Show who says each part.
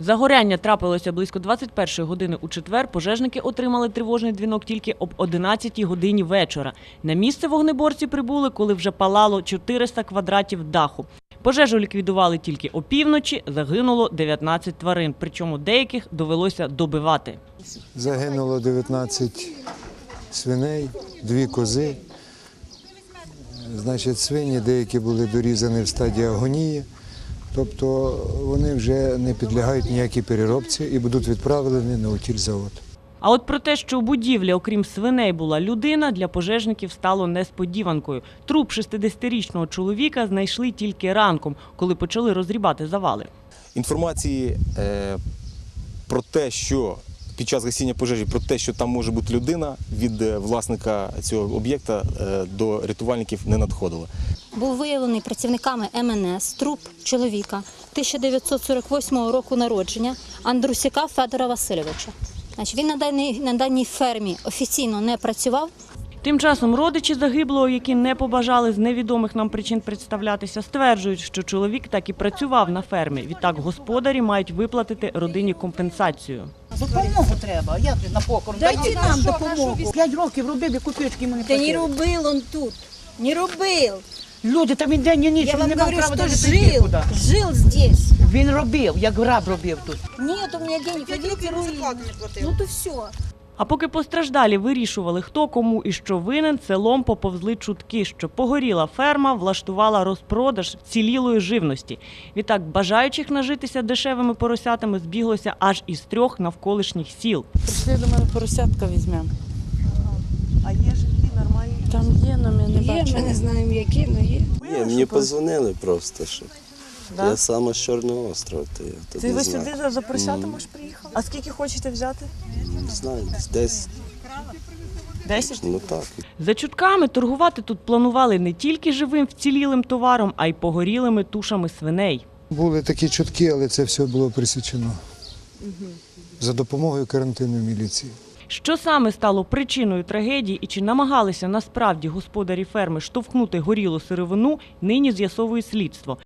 Speaker 1: Загоряння трапилося близько 21-ї години у четвер. Пожежники отримали тривожний дзвінок тільки об 11-й годині вечора. На місце вогнеборці прибули, коли вже палало 400 квадратів даху. Пожежу ліквідували тільки опівночі, загинуло 19 тварин, причому деяких довелося добивати.
Speaker 2: Загинуло 19 свиней, дві кози. Значить, свині деякі були дорізані в стадії агонії, тобто вони вже не підлягають ніякій переробці і будуть відправлені на утільзавод.
Speaker 1: А от про те, що у будівлі, окрім свиней, була людина, для пожежників стало несподіванкою. Труп 60-річного чоловіка знайшли тільки ранком, коли почали розрібати завали.
Speaker 3: Інформації е, про те, що під час гасіння пожежі, про те, що там може бути людина, від е, власника цього об'єкта е, до рятувальників не надходило.
Speaker 4: Був виявлений працівниками МНС труп чоловіка 1948 року народження Андрусяка Федора Васильовича. Значить, він на даній, на даній фермі офіційно не працював,
Speaker 1: Тим часом родичі загиблого, які не побажали з невідомих нам причин представлятися, стверджують, що чоловік так і працював на фермі. Відтак господарі мають виплатити родині компенсацію.
Speaker 5: Допомогу треба. Я тут на покорм. Дайте нам допомогу. П'ять років робив, і копійки йому не
Speaker 6: Да не
Speaker 5: платили.
Speaker 6: рубил он тут, не рубил.
Speaker 5: Люди, там він день і ніч,
Speaker 6: Я
Speaker 5: він
Speaker 6: вам
Speaker 5: не мав
Speaker 6: говорю,
Speaker 5: права
Speaker 6: что
Speaker 5: навіть прийти
Speaker 6: жил,
Speaker 5: куди.
Speaker 6: жил здесь.
Speaker 5: Він робив, як раб робив тут.
Speaker 6: Нет у меня денег, ходите руины. Ну то все.
Speaker 1: А поки постраждалі вирішували, хто кому і що винен, селом поповзли чутки, що погоріла ферма влаштувала розпродаж цілілої живності. Відтак бажаючих нажитися дешевими поросятами збіглося аж із трьох навколишніх сіл.
Speaker 7: Прийшли до мене поросятка візьмемо.
Speaker 8: А є житті нормальні?
Speaker 7: Ми не
Speaker 6: Є, ми не знаємо які, але є.
Speaker 9: Ні, мені позвонили просто, що я саме з Чорного острова, то я тут не
Speaker 8: ви
Speaker 9: знаю.
Speaker 8: сюди за- за поросятами
Speaker 9: Мгм.
Speaker 8: приїхали? А скільки хочете взяти?
Speaker 9: Не знаю, десь десь,
Speaker 8: Десять?
Speaker 9: ну так.
Speaker 1: За чутками торгувати тут планували не тільки живим вцілілим товаром, а й погорілими тушами свиней.
Speaker 2: Були такі чутки, але це все було присічено за допомогою карантинної міліції.
Speaker 1: Що саме стало причиною трагедії і чи намагалися насправді господарі ферми штовхнути горілу сировину, нині з'ясовує слідство.